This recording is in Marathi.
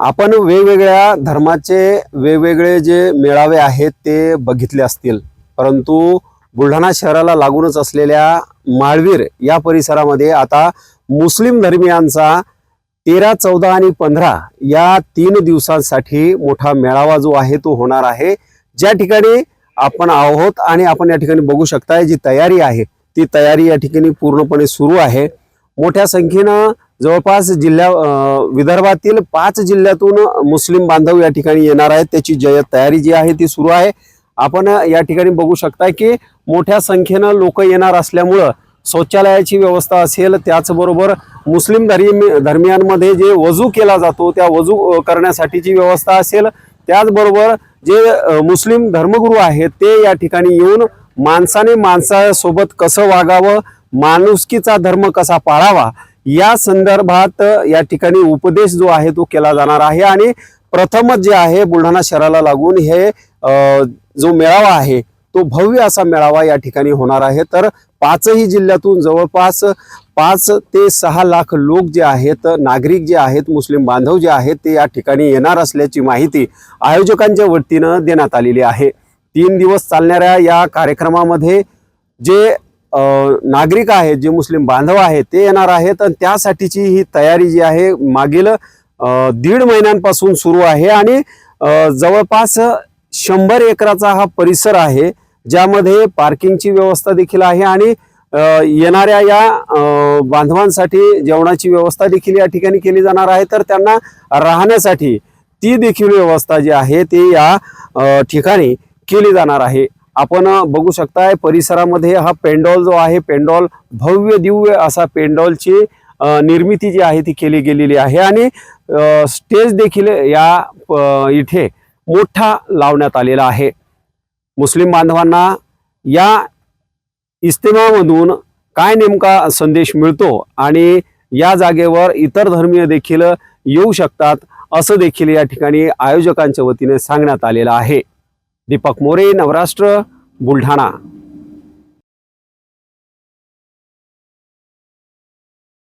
आपण वेगवेगळ्या धर्माचे वेगवेगळे जे मेळावे आहेत ते बघितले असतील. परंतु बुलढाणा शहराला लागूनच असलेल्या माळवीर या परिसरामध्ये आता मुस्लिम धर्मियांचा तेरा चौदा आणि पंधरा या तीन दिवसांसाठी मोठा मेळावा जो आहे तो होणार आहे. ज्या ठिकाणी आपण आहोत आणि आपण या ठिकाणी बघू शकताय जी तयारी आहे ती तयारी या ठिकाणी पूर्णपणे सुरू आहे. मोठ्या संख्येनं जवळपास जिल्ह्या विदर्भातील पाच जिल्ह्यातून मुस्लिम बांधव या ठिकाणी येणार आहेत. त्याची जय तयारी जी आहे ती सुरू आहे. आपण या ठिकाणी बघू शकता की मोठ्या संख्येनं लोक येणार असल्यामुळं शौचालयाची व्यवस्था असेल त्याचबरोबर मुस्लिम धर्मी धर्मियांमध्ये जे वजू केला जातो त्या वजू करण्यासाठीची व्यवस्था असेल. त्याचबरोबर जे मुस्लिम धर्मगुरू आहेत ते या ठिकाणी येऊन माणसाने माणसासोबत कसं वागावं माणुसकीचा धर्म कसा पाळावा या संदर्भात या ठिकाणी उपदेश जो आहे तो केला जाणार आहे आणि प्रथमच जे आहे बुलढाणा शहराला लागून हे जो मेळावा आहे तो भव्य असा मेळावा या ठिकाणी होणार आहे. तर पाचही जिल्ह्यातून जवळपास पाच ते सहा लाख लोक जे आहेत नागरिक जे आहेत मुस्लिम बांधव जे आहेत ते या ठिकाणी येणार असल्याची माहिती आयोजकांच्या वतीनं देण्यात आलेली आहे. तीन दिवस चालणाऱ्या या कार्यक्रमामध्ये जे नागरिक आहेत जे मुस्लिम बांधव आहेत ते येणार आहेत आणि त्यासाठीची ही तयारी जी आहे मागील दीड महिन्यांपासून सुरू आहे आणि जवळपास शंभर एकराचा हा परिसर आहे ज्यामध्ये पार्किंगची व्यवस्था देखील आहे आणि येणाऱ्या या बांधवांसाठी जेवणाची व्यवस्था देखील या ठिकाणी केली जाणार आहे. तर त्यांना राहण्यासाठी ती देखील व्यवस्था जी आहे ती या ठिकाणी केली जाणार आहे. आपण बघू शकताय परिसरामध्ये हा पेंडॉल जो आहे पेंडॉल भव्य दिव्य असा पेंडॉलची निर्मिती जी आहे ती केली गेलेली आहे आणि स्टेज देखील या इथे मोठा लावण्यात आलेला आहे. मुस्लिम बांधवांना या इस्तेमामधून काय नेमका संदेश मिळतो आणि या जागेवर इतर धर्मीय देखील येऊ शकतात असं देखील या ठिकाणी आयोजकांच्या वतीने सांगण्यात आलेलं आहे. दीपक मोरे नवराष्ट्र बुलढाणा.